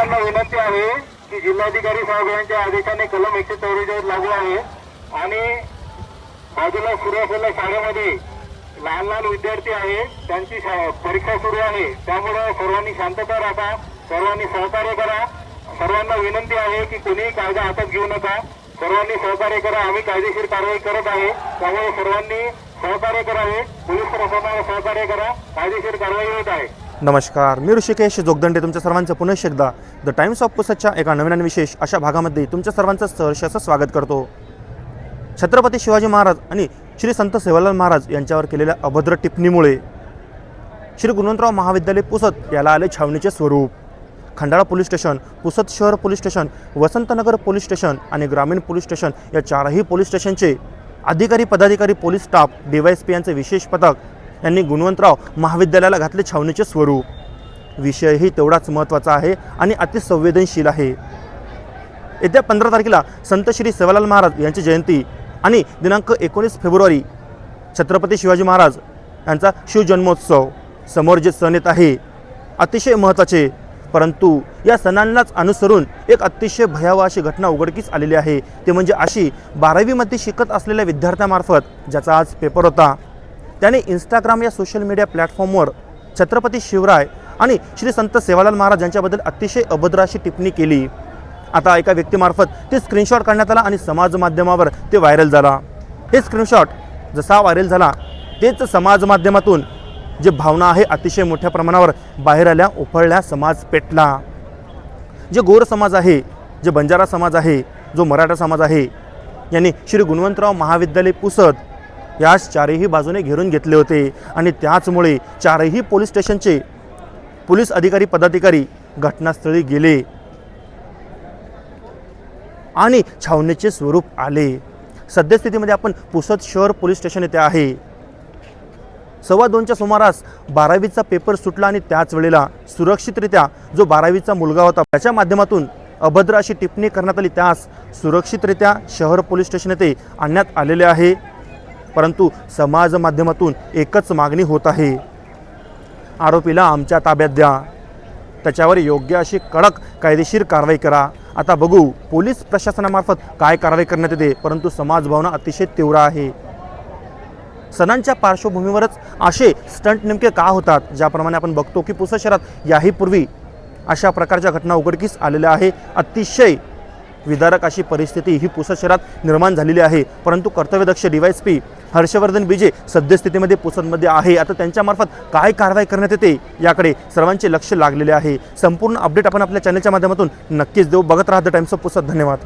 आहे की जिल्हाधिकारी साहेबांच्या आदेशाने कलम एकशे चौवेचाळीस लागू आहे. आणि बाजूला सुरू असलेल्या शाळेमध्ये लहान लहान विद्यार्थी आहेत त्यांची परीक्षा सुरू आहे. त्यामुळे सर्वांनी शांतता राखा सर्वांनी सहकार्य करा. सर्वांना विनंती आहे की कोणीही कायदा हातात घेऊ नका. सर्वांनी सहकार्य करा आम्ही कायदेशीर कारवाई करत आहे. त्यामुळे सर्वांनी सहकार्य करावे. पोलीस प्रशासनाला सहकार्य करा. कायदेशीर कारवाई होत आहे. नमस्कार मी ऋषिकेश जोगदंडे तुमच्या सर्वांचं पुनश्च एकदा द टाइम्स ऑफ पुसदच्या एका नवीन आणि विशेष अशा भागामध्ये तुमच्या सर्वांचं सहर्ष असं स्वागत करतो. छत्रपती शिवाजी महाराज आणि श्री संत सेवालाल महाराज यांच्यावर केलेल्या अभद्र टिप्पणीमुळे श्री गुणवंतराव महाविद्यालय पुसद याला आले छावणीचे स्वरूप. खंडाळा पोलीस स्टेशन पुसद शहर police station Vasantnagar police station आणि ग्रामीण पोलीस स्टेशन या चारही पोलीस स्टेशनचे अधिकारी पदाधिकारी पोलीस स्टाफ डीवायएसपी यांचे विशेष पथक यांनी गुणवंतराव महाविद्यालयाला घातले छावणीचे स्वरूप. विषयही तेवढाच महत्त्वाचा आहे आणि अतिसंवेदनशील आहे. येत्या पंधरा तारखेला संत श्री सेवालाल महाराज यांची जयंती आणि दिनांक एकोणीस फेब्रुवारी छत्रपती शिवाजी महाराज यांचा शिवजन्मोत्सव समोर जे सण येत आहे अतिशय महत्त्वाचे. परंतु या सणांनाच अनुसरून एक अतिशय भयावह अशी घटना उघडकीस आलेली आहे. ते म्हणजे अशी बारावीमध्ये शिकत असलेल्या विद्यार्थ्यामार्फत ज्याचा आज पेपर होता. त्याने इंस्टाग्राम या सोशल मीडिया प्लॅटफॉर्मवर छत्रपती शिवराय आणि श्री संत सेवालाल महाराज यांच्याबद्दल अतिशय अभद्र अशी टिप्पणी केली. आता एका व्यक्तीमार्फत ते स्क्रीनशॉट काढण्यात आला आणि समाज माध्यमावर ते व्हायरल झाला. हे स्क्रीनशॉट जसा व्हायरल झाला तेच समाज माध्यमातून जे भावना आहे अतिशय मोठ्या प्रमाणावर बाहेर आल्या उफळल्या समाज पेटला. जे गोर समाज आहे जे बंजारा समाज आहे जो मराठा समाज आहे यांनी श्री गुणवंतराव महाविद्यालय पुसद यास चारही बाजूने घेरून घेतले होते. आणि त्याचमुळे चारही पोलीस स्टेशनचे पोलीस अधिकारी पदाधिकारी घटनास्थळी गेले. आणि छावणीचे स्वरूप आले. सद्यस्थितीमध्ये आपण पुसद शहर पोलीस स्टेशन येथे आहे. सव्वा दोनच्या सुमारास बारावीचा पेपर सुटला आणि त्याच वेळेला सुरक्षितरित्या जो बारावीचा मुलगा होता त्याच्या माध्यमातून अभद्र अशी टिप्पणी करण्यात आली. त्यास सुरक्षितरित्या शहर पोलीस स्टेशन येथे आणण्यात आलेले आहे. परंतु समाज माध्यमातून एकच मागणी होत आहे. आरोपीला आमच्या ताब्यात द्या. त्याच्यावर योग्य अशी कडक कायदेशीर कारवाई करा. आता बघू पोलीस प्रशासनामार्फत काय कारवाई करण्यात येते परंतु समाज भावना अतिशय तीव्र आहे. सणांच्या पार्श्वभूमीवरच असे स्टंट नेमके का होतात ज्याप्रमाणे आपण बघतो की पुसद शहरात याही पूर्वी अशा प्रकारच्या घटना उघडकीस आलेल्या आहे. अतिशय विदारक अशी परिस्थिती ही पुसद शहरात निर्माण झालेली आहे. परंतु कर्तव्यदक्ष पी हर्षवर्धन बीजे सद्यस्थितीमध्ये पुसदमध्ये आहे. आता त्यांच्यामार्फत काय कारवाई करण्यात येते याकडे सर्वांचे लक्ष लागलेले आहे. संपूर्ण अपडेट आपण आपल्या चॅनलच्या माध्यमातून नक्कीच देऊ. बघत राहा द टाइम्स ऑफ पुसद धन्यवाद.